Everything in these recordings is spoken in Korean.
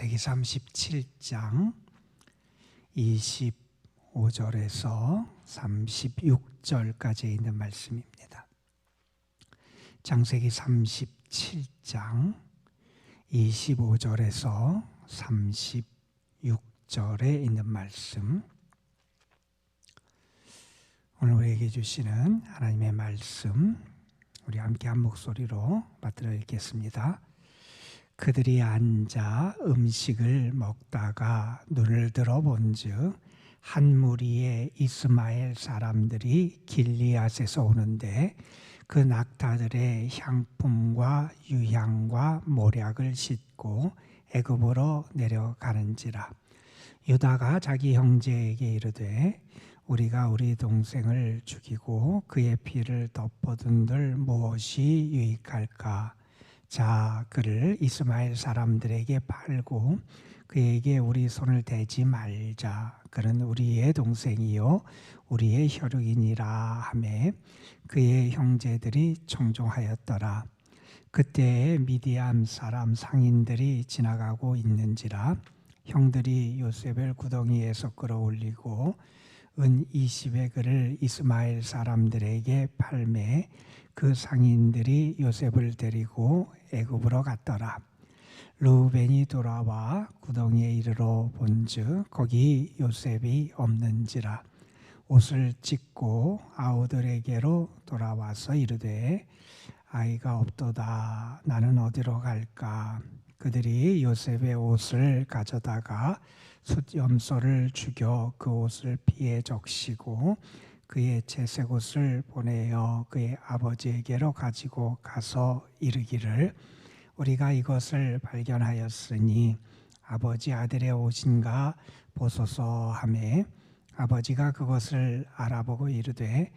창세기 37장 25절에서 36절까지 있는 말씀입니다. 창세기 37장 25절에서 36절에 있는 말씀 오늘 우리에게 주시는 하나님의 말씀 우리 함께 한 목소리로 받들어 읽겠습니다. 그들이 앉아 음식을 먹다가 눈을 들어 본즉 한 무리의 이스마엘 사람들이 길리앗에서 오는데 그 낙타들의 향품과 유향과 모략을 싣고 애굽으로 내려가는지라. 유다가 자기 형제에게 이르되 우리가 우리 동생을 죽이고 그의 피를 덮어둔들 무엇이 유익할까 자 그를 이스마엘 사람들에게 팔고 그에게 우리 손을 대지 말자. 그는 우리의 동생이요 우리의 혈육이니라 하매 그의 형제들이 청종하였더라. 그때 미디안 사람 상인들이 지나가고 있는지라 형들이 요셉을 구덩이에서 끌어올리고 은 20의 그를 이스마엘 사람들에게 팔매 그 상인들이 요셉을 데리고 애굽으로 갔더라. 루벤이 돌아와 구덩이에 이르러 본즉 거기 요셉이 없는지라. 옷을 찢고 아우들에게로 돌아와서 이르되 아이가 없도다. 나는 어디로 갈까? 그들이 요셉의 옷을 가져다가 숫염소를 죽여 그 옷을 피해 적시고 그의 채색 옷을 보내어 그의 아버지에게로 가지고 가서 이르기를 우리가 이것을 발견하였으니 아버지 아들의 옷인가 보소서 하매 아버지가 그것을 알아보고 이르되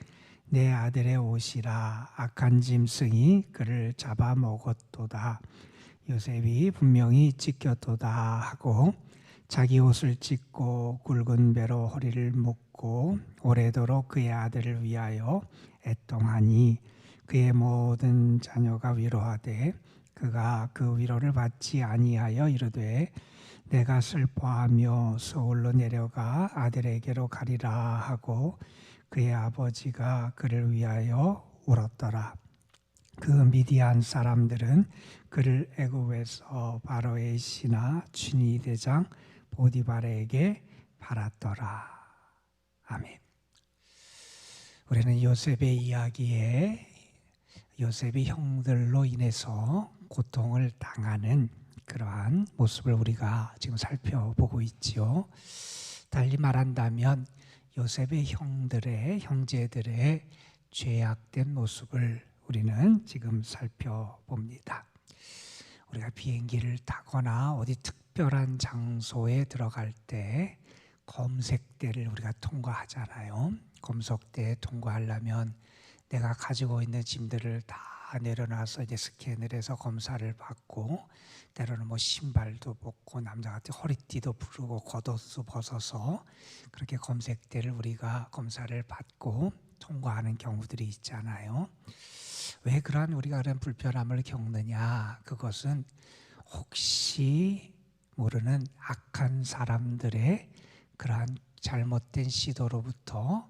내 아들의 옷이라 악한 짐승이 그를 잡아 먹었도다. 요셉이 분명히 찢겼도다 하고 자기 옷을 찢고 굵은 배로 허리를 묶고 오래도록 그의 아들을 위하여 애통하니 그의 모든 자녀가 위로하되 그가 그 위로를 받지 아니하여 이르되 내가 슬퍼하며 서울로 내려가 아들에게로 가리라 하고 그의 아버지가 그를 위하여 울었더라. 그 미디안 사람들은 그를 애굽에서 바로의 신하 춘이 대장 보디바르에게 팔았더라. 아멘. 우리는 요셉의 이야기에 요셉의 형들로 인해서 고통을 당하는 그러한 모습을 우리가 지금 살펴보고 있지요. 달리 말한다면 요셉의 형들의 형제들의 죄악된 모습을 우리는 지금 살펴봅니다. 우리가 비행기를 타거나 어디 특 별한 장소에 들어갈 때 검색대를 우리가 통과하잖아요. 검색대 통과하려면 내가 가지고 있는 짐들을 다 내려놔서 이제 스캔을 해서 검사를 받고 때로는 뭐 신발도 벗고 남자 같은 허리띠도 부르고 겉옷도 벗어서 그렇게 검색대를 우리가 검사를 받고 통과하는 경우들이 있잖아요. 왜 그러한 우리가 그런 불편함을 겪느냐? 그것은 혹시 모르는 악한 사람들의 그러한 잘못된 시도로부터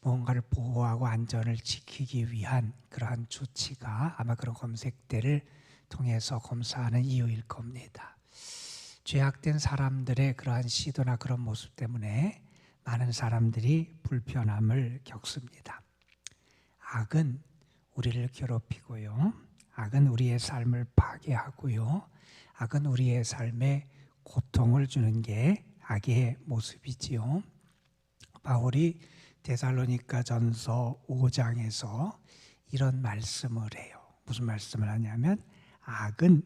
뭔가를 보호하고 안전을 지키기 위한 그러한 조치가 아마 그런 검색대를 통해서 검사하는 이유일 겁니다. 죄악된 사람들의 그러한 시도나 그런 모습 때문에 많은 사람들이 불편함을 겪습니다. 악은 우리를 괴롭히고요. 악은 우리의 삶을 파괴하고요. 악은 우리의 삶에 고통을 주는 게 악의 모습이지요. 바울이 데살로니가 전서 5장에서 이런 말씀을 해요. 무슨 말씀을 하냐면 악은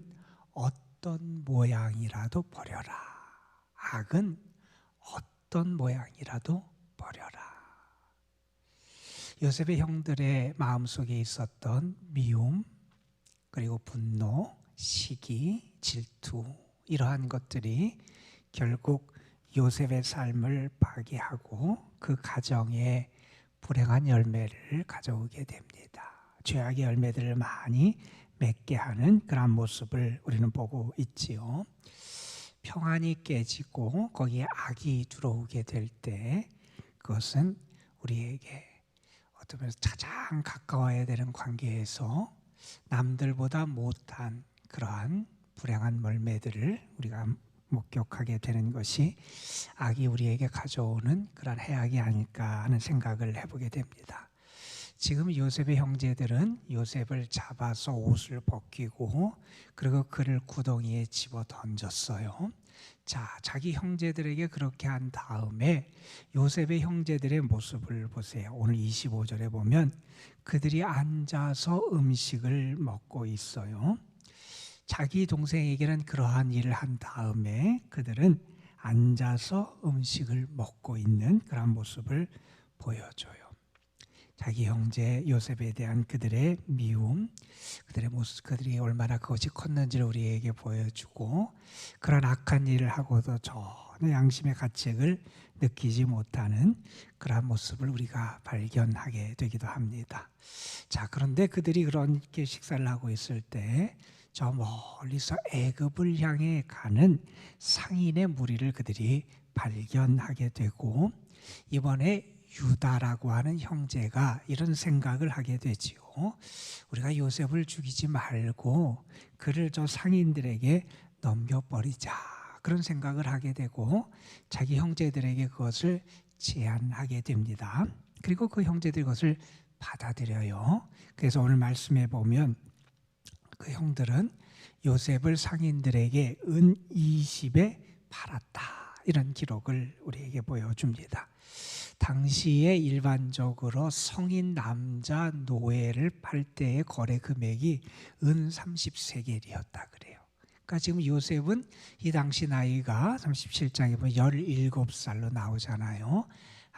어떤 모양이라도 버려라. 악은 어떤 모양이라도 버려라. 요셉의 형들의 마음속에 있었던 미움, 그리고 분노, 시기, 질투 이러한 것들이 결국 요셉의 삶을 파괴하고 그 가정에 불행한 열매를 가져오게 됩니다. 죄악의 열매들을 많이 맺게 하는 그런 모습을 우리는 보고 있지요. 평안이 깨지고 거기에 악이 들어오게 될 때 그것은 우리에게 어떤 면에서 가장 가까워야 되는 관계에서 남들보다 못한 그러한 불행한 멀매들을 우리가 목격하게 되는 것이 악이 우리에게 가져오는 그런 해악이 아닐까 하는 생각을 해보게 됩니다. 지금 요셉의 형제들은 요셉을 잡아서 옷을 벗기고 그리고 그를 구덩이에 집어 던졌어요. 자, 자기 형제들에게 그렇게 한 다음에 요셉의 형제들의 모습을 보세요. 오늘 25절에 보면 그들이 앉아서 음식을 먹고 있어요. 자기 동생에게는 그러한 일을 한 다음에 그들은 앉아서 음식을 먹고 있는 그런 모습을 보여줘요. 자기 형제 요셉에 대한 그들의 미움, 그들의 모습, 그들이 얼마나 그것이 컸는지를 우리에게 보여주고 그런 악한 일을 하고도 전혀 양심의 가책을 느끼지 못하는 그러한 모습을 우리가 발견하게 되기도 합니다. 자, 그런데 그들이 그렇게 식사를 하고 있을 때 저 멀리서 애굽을 향해 가는 상인의 무리를 그들이 발견하게 되고 이번에 유다라고 하는 형제가 이런 생각을 하게 되지요. 우리가 요셉을 죽이지 말고 그를 저 상인들에게 넘겨버리자. 그런 생각을 하게 되고 자기 형제들에게 그것을 제안하게 됩니다. 그리고 그 형제들이 그것을 받아들여요. 그래서 오늘 말씀해 보면 그 형들은 요셉을 상인들에게 은 20에 팔았다. 이런 기록을 우리에게 보여줍니다. 당시에 일반적으로 성인 남자 노예를 팔 때의 거래 금액이 은 30세겔이었다 그래요. 그러니까 지금 요셉은 이 당시 나이가 37장에 보면 17살로 나오잖아요.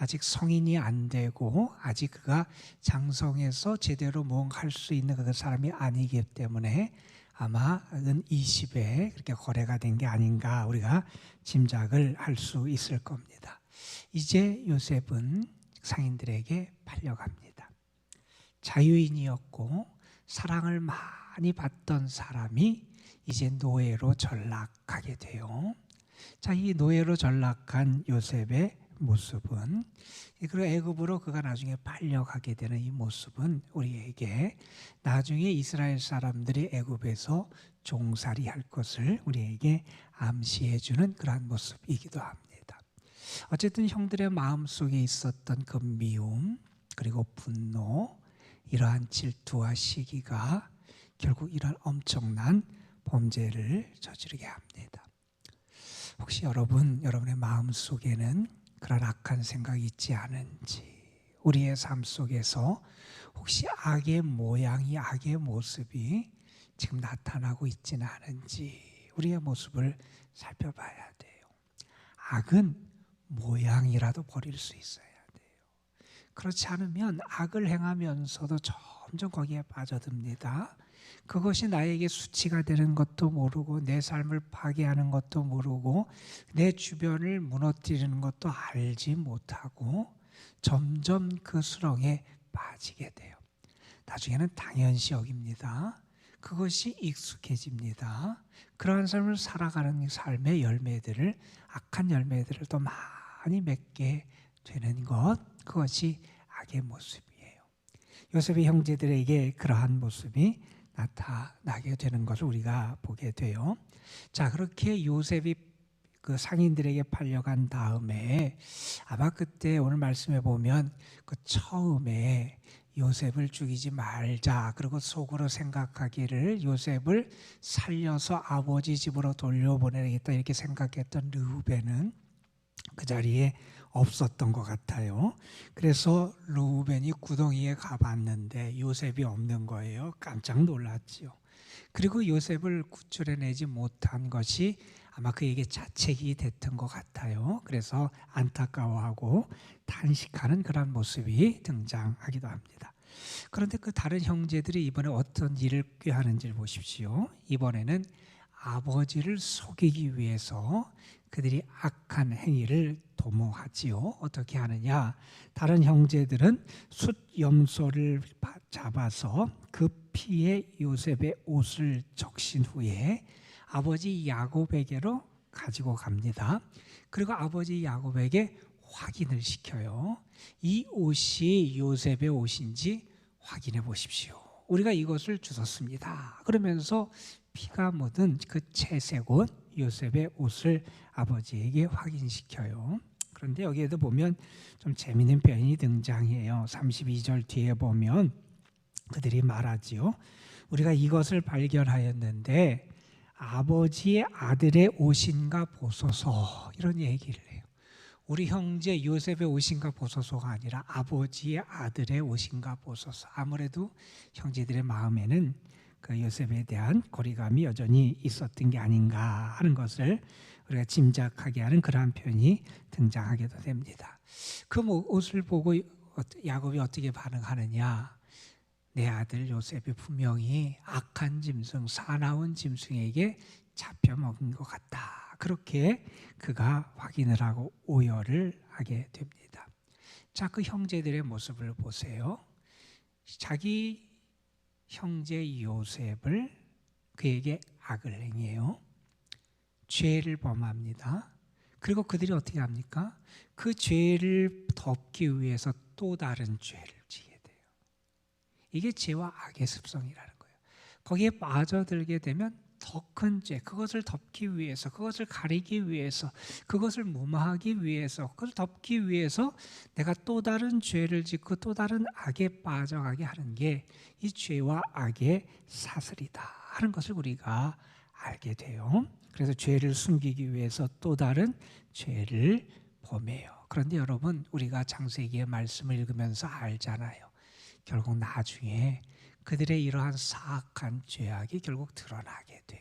아직 성인이 안 되고 아직 그가 장성해서 제대로 뭔가 할 수 있는 그 사람이 아니기 때문에 아마 은 20에 그렇게 거래가 된 게 아닌가 우리가 짐작을 할 수 있을 겁니다. 이제 요셉은 상인들에게 팔려갑니다. 자유인이었고 사랑을 많이 받던 사람이 이제 노예로 전락하게 돼요. 자, 이 노예로 전락한 요셉의 모습은 그리고 애굽으로 그가 나중에 팔려가게 되는 이 모습은 우리에게 나중에 이스라엘 사람들이 애굽에서 종살이 할 것을 우리에게 암시해 주는 그러한 모습이기도 합니다. 어쨌든 형들의 마음 속에 있었던 그 미움 그리고 분노 이러한 질투와 시기가 결국 이런 엄청난 범죄를 저지르게 합니다. 혹시 여러분 여러분의 마음 속에는 그런 악한 생각이 있지 않은지 우리의 삶 속에서 혹시 악의 모양이 악의 모습이 지금 나타나고 있지는 않은지 우리의 모습을 살펴봐야 돼요. 악은 모양이라도 버릴 수 있어야 돼요. 그렇지 않으면 악을 행하면서도 점점 거기에 빠져듭니다. 그것이 나에게 수치가 되는 것도 모르고 내 삶을 파괴하는 것도 모르고 내 주변을 무너뜨리는 것도 알지 못하고 점점 그 수렁에 빠지게 돼요. 나중에는 당연시 여깁니다. 그것이 익숙해집니다. 그러한 삶을 살아가는 삶의 열매들을 악한 열매들을 또 많이 맺게 되는 것 그것이 악의 모습이에요. 요셉의 형제들에게 그러한 모습이 나타나게 되는 것을 우리가 보게 돼요. 자, 그렇게 요셉이 그 상인들에게 팔려간 다음에 아마 그때 오늘 말씀해 보면 그 처음에 요셉을 죽이지 말자. 그리고 속으로 생각하기를 요셉을 살려서 아버지 집으로 돌려보내겠다 이렇게 생각했던 르우벤은 그 자리에 없었던 것 같아요. 그래서 루벤이 구덩이에 가봤는데 요셉이 없는 거예요. 깜짝 놀랐지요. 그리고 요셉을 구출해내지 못한 것이 아마 그에게 자책이 됐던 것 같아요. 그래서 안타까워하고 단식하는 그런 모습이 등장하기도 합니다. 그런데 그 다른 형제들이 이번에 어떤 일을 꾀하는지를 보십시오. 이번에는 아버지를 속이기 위해서 그들이 악한 행위를 도모하지요. 어떻게 하느냐? 다른 형제들은 숫 염소를 잡아서 그 피에 요셉의 옷을 적신 후에 아버지 야곱에게로 가지고 갑니다. 그리고 아버지 야곱에게 확인을 시켜요. 이 옷이 요셉의 옷인지 확인해 보십시오. 우리가 이것을 주었습니다. 그러면서 피가 묻은 그 채색 옷 요셉의 옷을 아버지에게 확인시켜요. 그런데 여기에도 보면 좀 재미있는 표현이 등장해요. 32절 뒤에 보면 그들이 말하지요. 우리가 이것을 발견하였는데 아버지의 아들의 옷인가 보소서 이런 얘기를 해요. 우리 형제 요셉의 옷인가 보소서가 아니라 아버지의 아들의 옷인가 보소서. 아무래도 형제들의 마음에는 그 요셉에 대한 고리감이 여전히 있었던 게 아닌가 하는 것을 우리가 짐작하게 하는 그러한 표현이 등장하게도 됩니다. 그뭐 옷을 보고 야곱이 어떻게 반응하느냐? 내 아들 요셉이 분명히 악한 짐승, 사나운 짐승에게 잡혀 먹은 것 같다. 그렇게 그가 확인을 하고 오열을 하게 됩니다. 자, 그 형제들의 모습을 보세요. 자기 형제 요셉을 그에게 악을 행해요. 죄를 범합니다. 그리고 그들이 어떻게 합니까? 그 죄를 덮기 위해서 또 다른 죄를 지게 돼요. 이게 죄와 악의 습성이라는 거예요. 거기에 빠져들게 되면 더 큰 죄, 그것을 덮기 위해서, 그것을 가리기 위해서, 그것을 무마하기 위해서, 그것을 덮기 위해서 내가 또 다른 죄를 짓고 또 다른 악에 빠져가게 하는 게 이 죄와 악의 사슬이다 하는 것을 우리가 알게 돼요. 그래서 죄를 숨기기 위해서 또 다른 죄를 범해요. 그런데 여러분, 우리가 창세기의 말씀을 읽으면서 알잖아요. 결국 나중에 그들의 이러한 사악한 죄악이 결국 드러나게 돼요.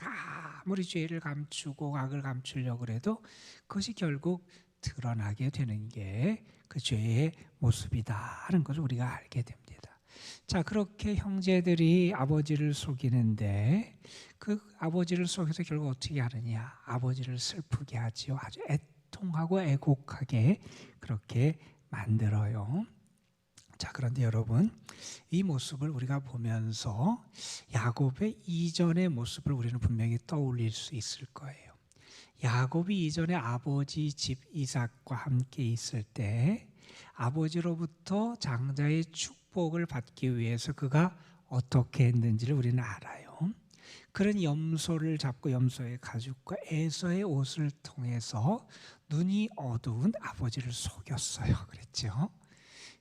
아무리 죄를 감추고 악을 감추려고 해도 그것이 결국 드러나게 되는 게 그 죄의 모습이다 하는 것을 우리가 알게 됩니다. 자, 그렇게 형제들이 아버지를 속이는데 그 아버지를 속여서 결국 어떻게 하느냐? 아버지를 슬프게 하지요. 아주 애통하고 애곡하게 그렇게 만들어요. 자, 그런데 여러분, 이 모습을 우리가 보면서 야곱의 이전의 모습을 우리는 분명히 떠올릴 수 있을 거예요. 야곱이 이전에 아버지 집 이삭과 함께 있을 때 아버지로부터 장자의 축복을 받기 위해서 그가 어떻게 했는지를 우리는 알아요. 그런 염소를 잡고 염소의 가죽과 에서의 옷을 통해서 눈이 어두운 아버지를 속였어요. 그랬죠.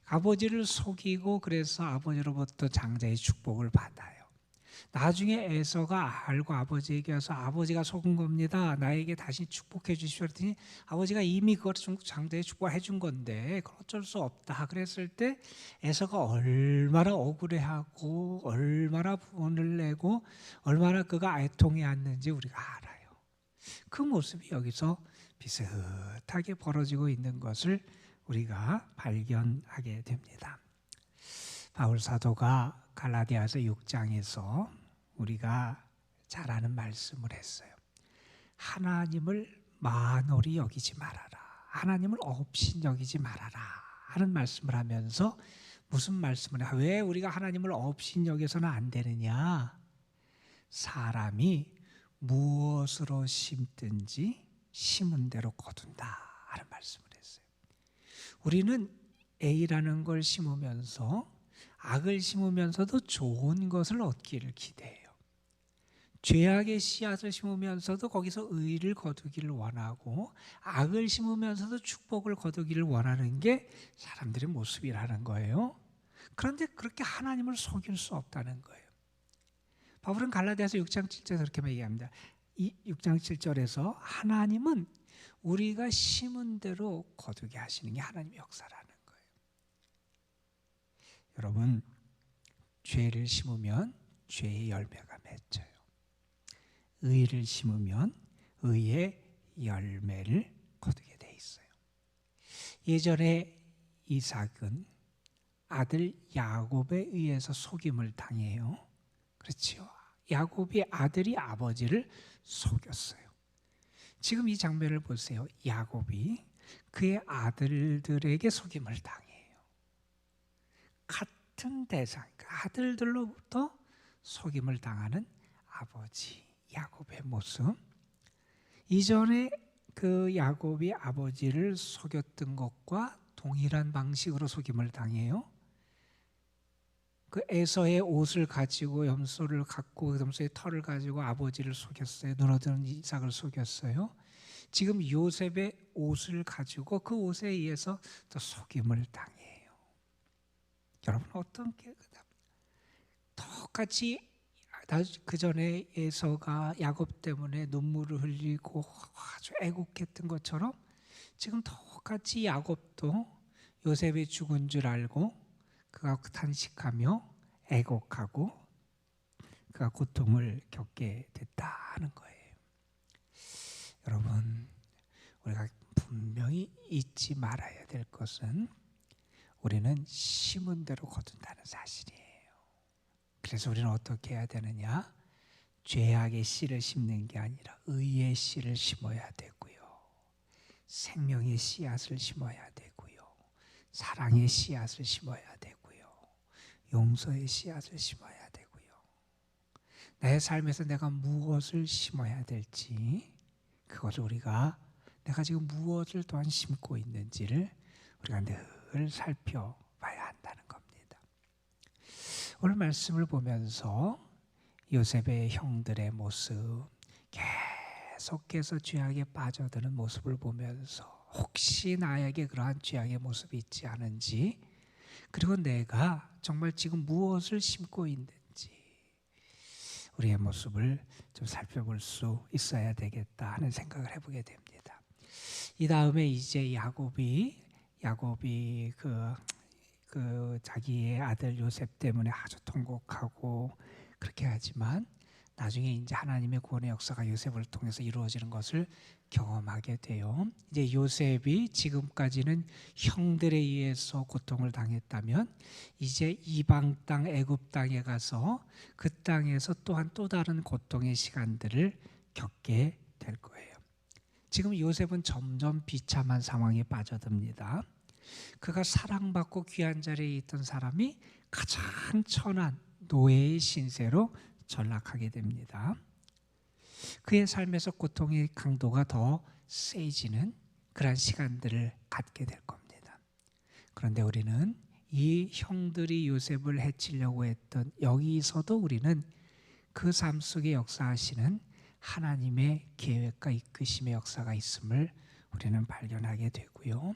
아버지를 속이고 그래서 아버지로부터 장자의 축복을 받아요. 나중에 에서가 알고 아버지에게 와서 아버지가 속은 겁니다. 나에게 다시 축복해 주시오 그랬더니 아버지가 이미 그걸 장자의 축복을 해준 건데 어쩔 수 없다 그랬을 때 에서가 얼마나 억울해하고 얼마나 분을 내고 얼마나 그가 애통해 왔는지 우리가 알아요. 그 모습이 여기서 비슷하게 벌어지고 있는 것을 우리가 발견하게 됩니다. 바울 사도가 갈라디아서 6장에서 우리가 잘 아는 말씀을 했어요. 하나님을 만홀히 여기지 말아라. 하나님을 없인 여기지 말아라. 하는 말씀을 하면서 무슨 말씀을 해? 왜 우리가 하나님을 없인 여기서는 안 되느냐? 사람이 무엇으로 심든지 심은 대로 거둔다 하는 말씀을. 우리는 A라는 걸 심으면서 악을 심으면서도 좋은 것을 얻기를 기대해요. 죄악의 씨앗을 심으면서도 거기서 의를 거두기를 원하고 악을 심으면서도 축복을 거두기를 원하는 게 사람들의 모습이라는 거예요. 그런데 그렇게 하나님을 속일 수 없다는 거예요. 바울은 갈라디아서 6장 7절에 그렇게 얘기합니다. 이 6장 7절에서 하나님은 우리가 심은 대로 거두게 하시는 게 하나님의 역사라는 거예요. 여러분, 죄를 심으면 죄의 열매가 맺혀요. 의를 심으면 의의 열매를 거두게 돼 있어요. 예전에 이삭은 아들 야곱에 의해서 속임을 당해요. 그렇지요. 야곱의 아들이 아버지를 속였어요. 지금 이 장면을 보세요. 야곱이 그의 아들들에게 속임을 당해요. 같은 대상, 아들들로부터 속임을 당하는 아버지 야곱의 모습. 이전에 그 야곱이 아버지를 속였던 것과 동일한 방식으로 속임을 당해요. 그 에서의 옷을 가지고 염소를 갖고 그 염소의 털을 가지고 아버지를 속였어요. 눈어드는 이삭을 속였어요. 지금 요셉의 옷을 가지고 그 옷에 의해서 또 속임을 당해요. 여러분 어떤 게 똑같이 그 전에 에서가 야곱 때문에 눈물을 흘리고 아주 애국했던 것처럼 지금 똑같이 야곱도 요셉이 죽은 줄 알고 그가 탄식하며 애곡하고 그가 고통을 겪게 됐다는 거예요. 여러분, 우리가 분명히 잊지 말아야 될 것은 우리는 심은 대로 거둔다는 사실이에요. 그래서 우리는 어떻게 해야 되느냐? 죄악의 씨를 심는 게 아니라 의의 씨를 심어야 되고요. 생명의 씨앗을 심어야 되고요. 사랑의 씨앗을 심어야 되고요. 용서의 씨앗을 심어야 되고요. 내 삶에서 내가 무엇을 심어야 될지 그것을 우리가 내가 지금 무엇을 또한 심고 있는지를 우리가 늘 살펴봐야 한다는 겁니다. 오늘 말씀을 보면서 요셉의 형들의 모습 계속해서 죄악에 빠져드는 모습을 보면서 혹시 나에게 그러한 죄악의 모습이 있지 않은지 그리고 내가 정말 지금 무엇을 심고 있는지 우리의 모습을 좀 살펴볼 수 있어야 되겠다 하는 생각을 해보게 됩니다. 이 다음에 이제 야곱이 야곱이 그, 그 자기의 아들 요셉 때문에 아주 통곡하고 그렇게 하지만 나중에 이제 하나님의 구원의 역사가 요셉을 통해서 이루어지는 것을 경험하게 돼요. 이제 요셉이 지금까지는 형들에 의해서 고통을 당했다면 이제 이방 땅 애굽 땅에 가서 그 땅에서 또한 또 다른 고통의 시간들을 겪게 될 거예요. 지금 요셉은 점점 비참한 상황에 빠져듭니다. 그가 사랑받고 귀한 자리에 있던 사람이 가장 천한 노예의 신세로 전락하게 됩니다. 그의 삶에서 고통의 강도가 더 세지는 그런 시간들을 갖게 될 겁니다. 그런데 우리는 이 형들이 요셉을 해치려고 했던 여기서도 우리는 그 삶 속에 역사하시는 하나님의 계획과 이끄심의 역사가 있음을 우리는 발견하게 되고요.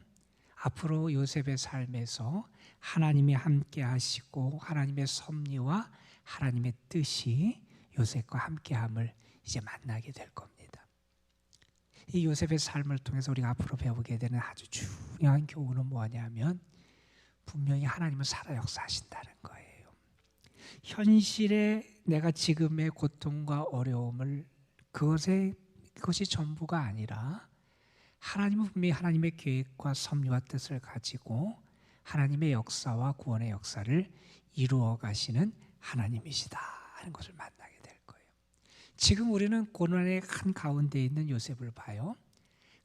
앞으로 요셉의 삶에서 하나님이 함께 하시고 하나님의 섭리와 하나님의 뜻이 요셉과 함께함을 이제 만나게 될 겁니다. 이 요셉의 삶을 통해서 우리가 앞으로 배우게 되는 아주 중요한 교훈은 뭐냐면 분명히 하나님은 살아 역사하신다는 거예요. 현실에 내가 지금의 고통과 어려움을 그것에 그것이 전부가 아니라 하나님은 분명히 하나님의 계획과 섭리와 뜻을 가지고 하나님의 역사와 구원의 역사를 이루어 가시는 하나님이시다 하는 것을 만나게 될 거예요. 지금 우리는 고난의 한 가운데 있는 요셉을 봐요.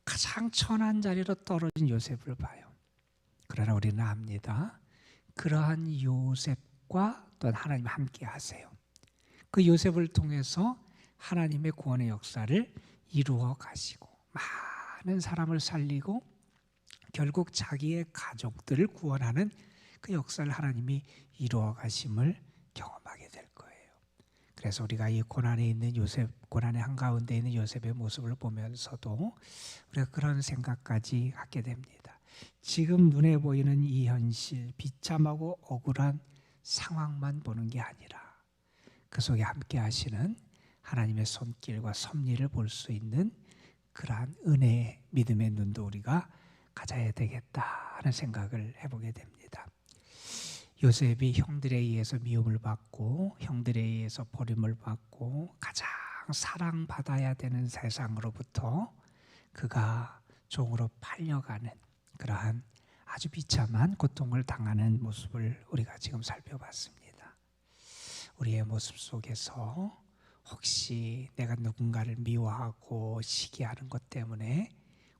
가장 천한 자리로 떨어진 요셉을 봐요. 그러나 우리는 압니다. 그러한 요셉과 또 하나님 함께 하세요. 그 요셉을 통해서 하나님의 구원의 역사를 이루어 가시고 많은 사람을 살리고 결국 자기의 가족들을 구원하는 그 역사를 하나님이 이루어 가심을 경험하게 될 거예요. 그래서 우리가 이 고난에 있는 요셉, 고난의 한가운데 있는 요셉의 모습을 보면서도 우리가 그런 생각까지 갖게 됩니다. 지금 눈에 보이는 이 현실, 비참하고 억울한 상황만 보는 게 아니라 그 속에 함께 하시는 하나님의 손길과 섭리를 볼 수 있는 그러한 은혜의 믿음의 눈도 우리가 가져야 되겠다 하는 생각을 해보게 됩니다. 요셉이 형들에 의해서 미움을 받고 형들에 의해서 버림을 받고 가장 사랑받아야 되는 세상으로부터 그가 종으로 팔려가는 그러한 아주 비참한 고통을 당하는 모습을 우리가 지금 살펴봤습니다. 우리의 모습 속에서 혹시 내가 누군가를 미워하고 시기하는 것 때문에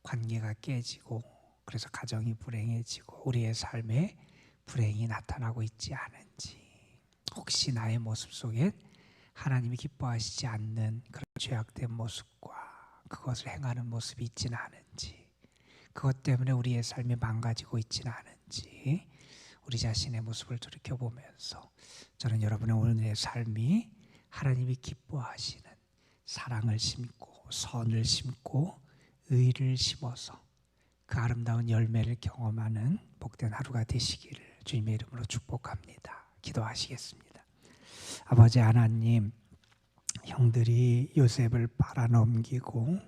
관계가 깨지고 그래서 가정이 불행해지고 우리의 삶에 불행이 나타나고 있지 않은지 혹시 나의 모습 속에 하나님이 기뻐하시지 않는 그런 죄악된 모습과 그것을 행하는 모습이 있지는 않은지 그것 때문에 우리의 삶이 망가지고 있지는 않은지 우리 자신의 모습을 돌이켜 보면서 저는 여러분의 오늘의 삶이 하나님이 기뻐하시는 사랑을 심고 선을 심고 의를 심어서 그 아름다운 열매를 경험하는 복된 하루가 되시기를 주님의 이름으로 축복합니다. 기도하시겠습니다. 아버지 하나님, 형들이 요셉을 팔아넘기고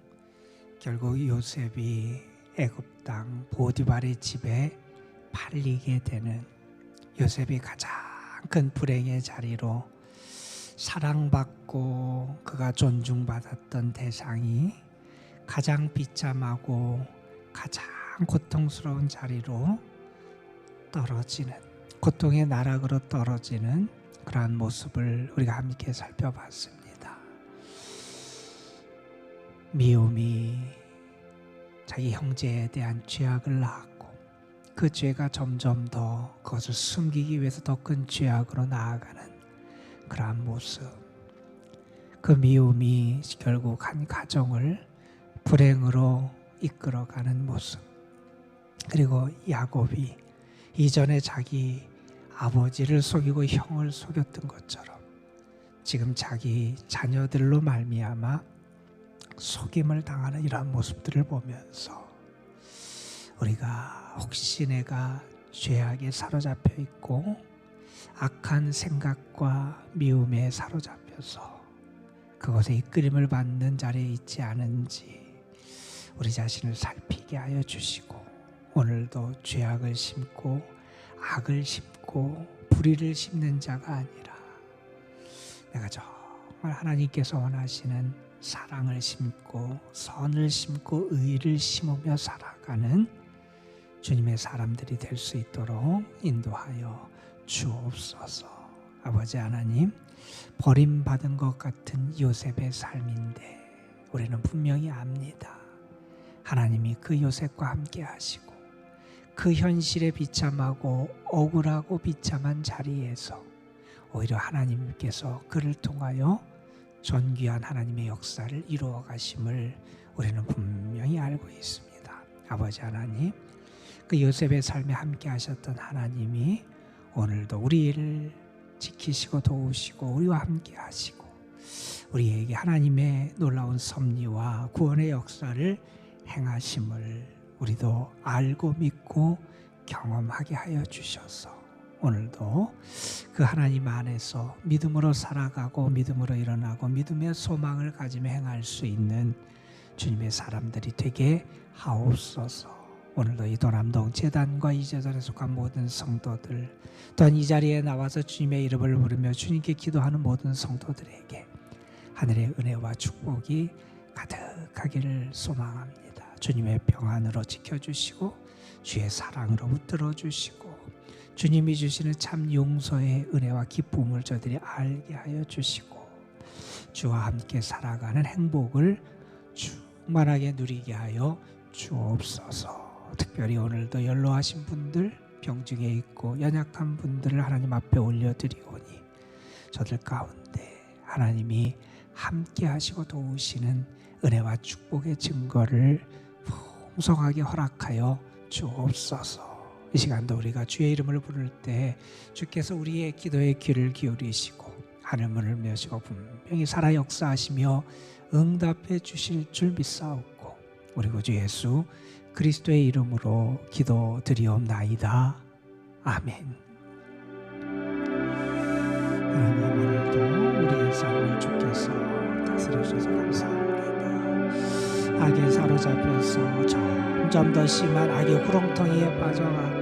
결국 요셉이 애굽 땅 보디발의 집에 팔리게 되는 요셉이 가장 큰 불행의 자리로 사랑받고 그가 존중받았던 대상이 가장 비참하고 가장 고통스러운 자리로 떨어지는 고통의 나락으로 떨어지는 그러한 모습을 우리가 함께 살펴봤습니다. 미움이 자기 형제에 대한 죄악을 낳았고 그 죄가 점점 더 그것을 숨기기 위해서 더 큰 죄악으로 나아가는 그러한 모습. 그 미움이 결국 한 가정을 불행으로 이끌어가는 모습. 그리고 야곱이 이전에 자기 아버지를 속이고 형을 속였던 것처럼 지금 자기 자녀들로 말미암아 속임을 당하는 이러한 모습들을 보면서 우리가 혹시 내가 죄악에 사로잡혀 있고 악한 생각과 미움에 사로잡혀서 그것에 이끌림을 받는 자리에 있지 않은지 우리 자신을 살피게 하여 주시고 오늘도 죄악을 심고 악을 심고 불의를 심는 자가 아니라 내가 정말 하나님께서 원하시는 사랑을 심고 선을 심고 의를 심으며 살아가는 주님의 사람들이 될 수 있도록 인도하여 주옵소서. 아버지 하나님, 버림받은 것 같은 요셉의 삶인데 우리는 분명히 압니다. 하나님이 그 요셉과 함께 하시고 그 현실에 비참하고 억울하고 비참한 자리에서 오히려 하나님께서 그를 통하여 존귀한 하나님의 역사를 이루어 가심을 우리는 분명히 알고 있습니다. 아버지 하나님, 그 요셉의 삶에 함께 하셨던 하나님이 오늘도 우리를 지키시고 도우시고 우리와 함께 하시고 우리에게 하나님의 놀라운 섭리와 구원의 역사를 행하심을 우리도 알고 믿고 경험하게 하여 주셔서 오늘도 그 하나님 안에서 믿음으로 살아가고 믿음으로 일어나고 믿음의 소망을 가지며 행할 수 있는 주님의 사람들이 되게 하옵소서. 오늘도 이 도남동 재단과 이 재단에 속한 모든 성도들 또한 이 자리에 나와서 주님의 이름을 부르며 주님께 기도하는 모든 성도들에게 하늘의 은혜와 축복이 가득하기를 소망합니다. 주님의 평안으로 지켜주시고 주의 사랑으로 붙들어 주시고 주님이 주시는 참 용서의 은혜와 기쁨을 저들이 알게 하여 주시고 주와 함께 살아가는 행복을 충만하게 누리게 하여 주옵소서. 특별히 오늘도 연로하신 분들 병중에 있고 연약한 분들을 하나님 앞에 올려드리오니 저들 가운데 하나님이 함께 하시고 도우시는 은혜와 축복의 증거를 풍성하게 허락하여 주옵소서. 이 시간도 우리가 주의 이름을 부를 때 주께서 우리의 기도의 귀를 기울이시고 하늘 문을 여시고 분명히 살아 역사하시며 응답해 주실 줄 믿사옵고 우리 구주 예수 그리스도의 이름으로 기도드리옵나이다. 아멘. 하나님 오늘도 우리의 삶을 주께서 다스려 주셔서 감사합니다. 악에 사로잡혀서 점점 더 심한 악의 구렁텅이에 빠져가고